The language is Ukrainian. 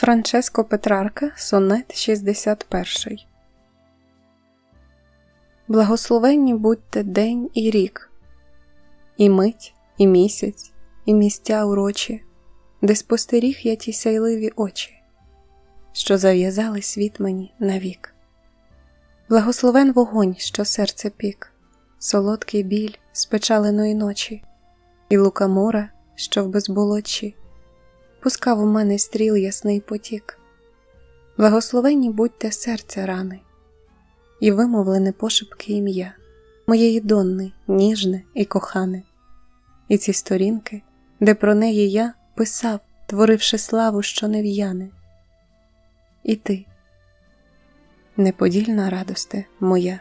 Франческо Петрарка, сонет 61. Благословенні будьте день і рік, і мить, і місяць, і місця урочі, де спостеріг я ті сяйливі очі, що зав'язали світ мені навік. Благословен вогонь, що серце пік, солодкий біль спечаленої ночі, і лука мора, що в безболотчі пускав у мене стріл ясний потік. Благословенні будьте серця рани, і вимовлене пошепки ім'я, моєї донни, ніжне і кохане, і ці сторінки, де про неї я писав, творивши славу, що не в'яне. І ти, неподільна радосте моя.